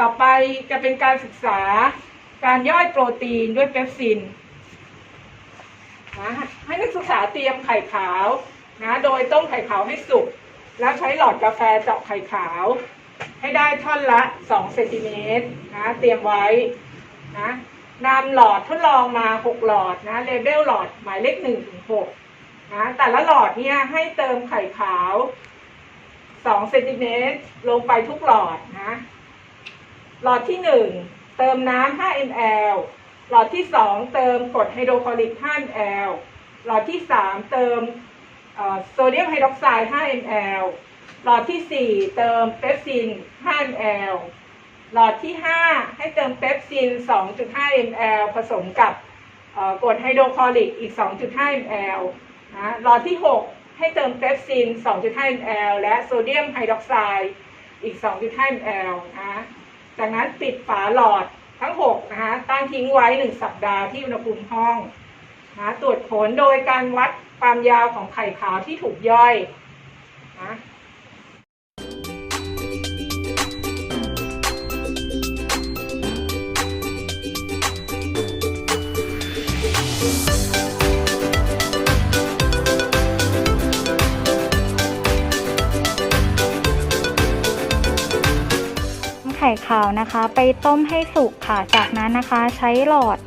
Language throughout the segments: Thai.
ต่อไปจะเป็นการศึกษาการย่อยโปรตีนด้วยเปปซินนะให้นักศึกษาเตรียมไข่ขาวนะโดยต้มไข่ขาวให้สุก แล้วใช้หลอดกาแฟเจาะไข่ขาว ให้ได้ท่อนละ 2 เซนติเมตรนะเตรียมไว้นะนำหลอดทดลองมา 6 หลอดนะเลเบลหลอดหมายเลข1ถึง6นะแต่ละหลอดเนี่ยให้เติมไข่ขาว 2 เซนติเมตรลงไปทุกหลอดนะ หลอดที่ 1 เติมน้ำ 5 ml หลอดที่ 2 เติมกรดไฮโดรคลอริก 5 ml หลอดที่ 3 เติมโซเดียมไฮดรอกไซด์ 5 ml หลอดที่ 4 เติมเปปซิน 5 ml หลอดที่ 5 ให้เติมเปปซิน 2.5 ml ผสมกับกรดไฮโดรคลอริกอีก 2.5 ml นะหลอดที่ 6 ให้เติมเปปซิน 2.5 ml และโซเดียมไฮดรอกไซด์อีก 2.5 ml นะ จากนั้นปิดฝาหลอดทั้ง 6 นะคะ ตั้งทิ้งไว้ 1 สัปดาห์ที่อุณหภูมิห้องนะตรวจผลโดยการวัดความยาวของไข่ขาวที่ถูกย่อยนะ ไข่ขาวนะคะ ไปต้มให้สุกค่ะ จากนั้นนะคะใช้หลอด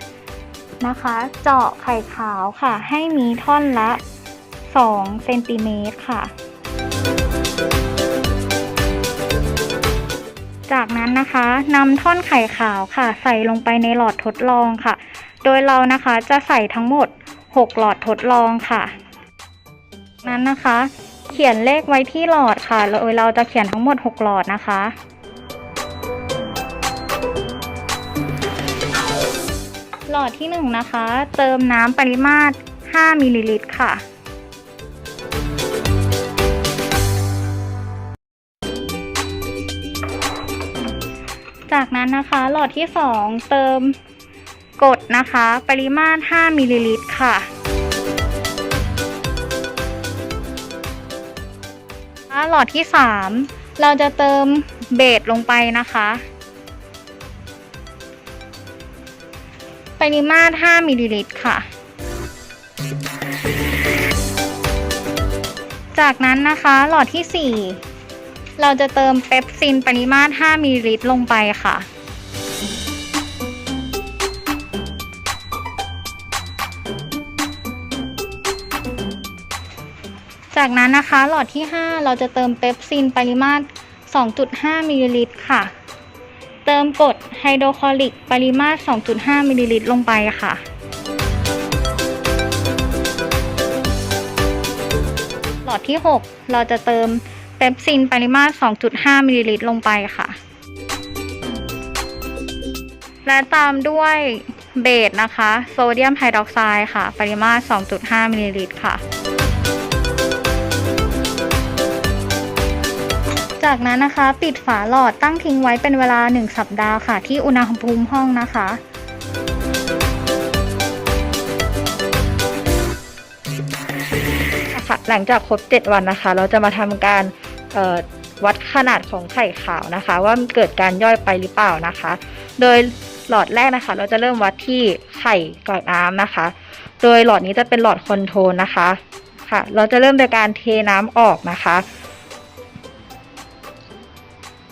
นะคะ เจาะไข่ขาวค่ะ ให้มีท่อนละ2เซนติเมตรค่ะ จากนั้นนะคะนำท่อนไข่ขาวค่ะ ใส่ลงไปในหลอดทดลองค่ะ โดยเรานะคะจะใส่ทั้งหมด 6 หลอดทดลองค่ะนั้นนะคะ เขียนเลขไว้ที่หลอดค่ะโดยเราจะเขียนทั้งหมด 6 หลอดนะคะ หลอดที่ 1 นะคะ เติมน้ำปริมาตร 5มิลลิลิตรค่ะ จากนั้นนะคะหลอดที่ 2 เติมกรดนะคะ ปริมาตร 5มิลลิลิตรค่ะหลอดที่ 3 เราจะเติมเบสลงไปนะคะ ปริมาตร 5 มิลลิลิตรค่ะ จากนั้นนะคะหลอดที่ 4 เราจะเติมเปปซินปริมาตร 5 มิลลิลิตรลงไปค่ะจากนั้นนะคะหลอดที่ 5 เราจะเติมเปปซินปริมาตร 2.5 มิลลิลิตรค่ะ เติมกรดไฮโดรคลอริก ปริมาตร 2.5 มิลลิลิตรลงไปค่ะ หลอดที่ 6 เราจะเติมเปปซินปริมาตร 2.5 มิลลิลิตรลงไปค่ะ และตามด้วยเบสนะคะ โซเดียมไฮดรอกไซด์ค่ะ ปริมาตร 2.5 มิลลิลิตรค่ะ จากนั้นนะคะ ปิดฝาหลอดตั้งทิ้งไว้เป็นเวลา 1 สัปดาห์ค่ะ ที่อุณหภูมิห้องนะคะ ค่ะหลังจากครบ 7 วันนะคะ เราจะมาทำการวัดขนาดของไข่ขาวนะคะ ว่าเกิดการย่อยไปหรือเปล่านะคะ โดยหลอดแรกนะคะ เราจะเริ่มวัดที่ไข่กับน้ำนะคะ โดยหลอดนี้จะเป็นหลอดคอนโทรลนะคะค่ะ เราจะเริ่มโดยการเทน้ำออกนะคะ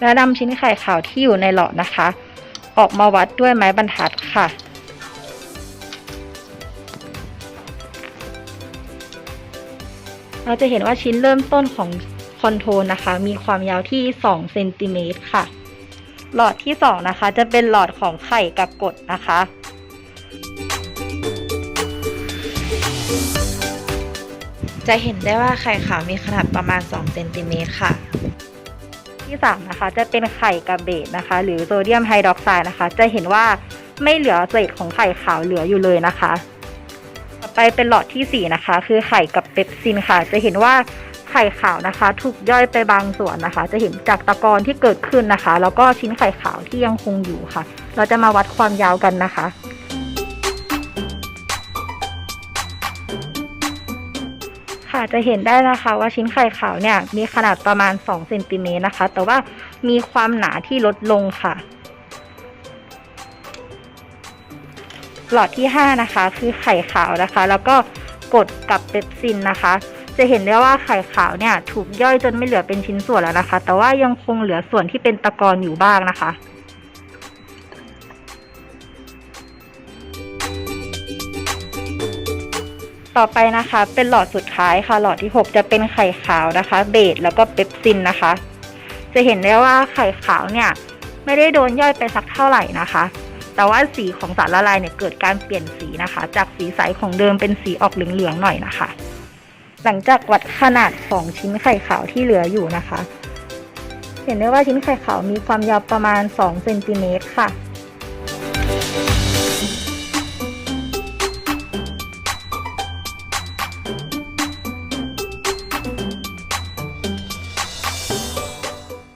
แล้วนำชิ้นไข่ขาวที่อยู่ในหลอดนะคะ ออกมาวัดด้วยไม้บรรทัดค่ะ เราจะเห็นว่าชิ้นเริ่มต้นของคอนโทรนะคะ มีความยาวที่ 2 เซนติเมตรค่ะ หลอดที่ 2 นะคะ จะเป็นหลอดของไข่กับกรดนะคะจะเห็นได้ว่าไข่ขาวมีขนาดประมาณ 2 เซนติเมตรค่ะ ที่3นะคะจะเป็นไข่กับเบสนะคะ หรือโซเดียมไฮดรอกไซด์นะคะ จะเห็นว่าไม่เหลือเศษของไข่ขาวเหลืออยู่เลยนะคะต่อไปเป็นหลอดทีสี่ 4 นะคะ คือไข่กับเปปซินค่ะ จะเห็นว่าไข่ขาวนะคะ ถูกย่อยไปบางส่วนนะคะ จะเห็นจากตะกอนที่เกิดขึ้นนะคะ แล้วก็ชิ้นไข่ขาวที่ยังคงอยู่ค่ะ เราจะมาวัดความยาวกันนะคะ ค่ะจะเห็นได้นะคะว่าชิ้นไข่ขาวเนี่ยมีขนาดประมาณ2เซนติเมตรนะคะ แต่ว่ามีความหนาที่ลดลงค่ะ หลอดที่ 5 นะคะ คือไข่ขาวนะคะ แล้วก็กดกับเปปซินนะคะ จะเห็นได้ว่าไข่ขาวเนี่ยถูกย่อยจนไม่เหลือเป็นชิ้นส่วนแล้วนะคะ แต่ว่ายังคงเหลือส่วนที่เป็นตะกอนอยู่บ้างนะคะ ต่อไปนะคะ เป็นหลอดสุดท้ายค่ะ หลอดที่ 6 จะเป็นไข่ขาวนะคะ เบสแล้วก็เปปซินนะคะ จะเห็นได้ว่าไข่ขาวเนี่ย ไม่ได้โดนย่อยไปสักเท่าไหร่นะคะ แต่ว่าสีของสารละลายเนี่ยเกิดการเปลี่ยนสีนะคะ จากสีใสของเดิมเป็นสีออกเหลืองๆหน่อยนะคะ หลังจากวัดขนาดของชิ้นไข่ขาวที่เหลืออยู่นะคะ เห็นได้ว่าชิ้นไข่ขาวมีความยาวประมาณ2เซนติเมตรค่ะ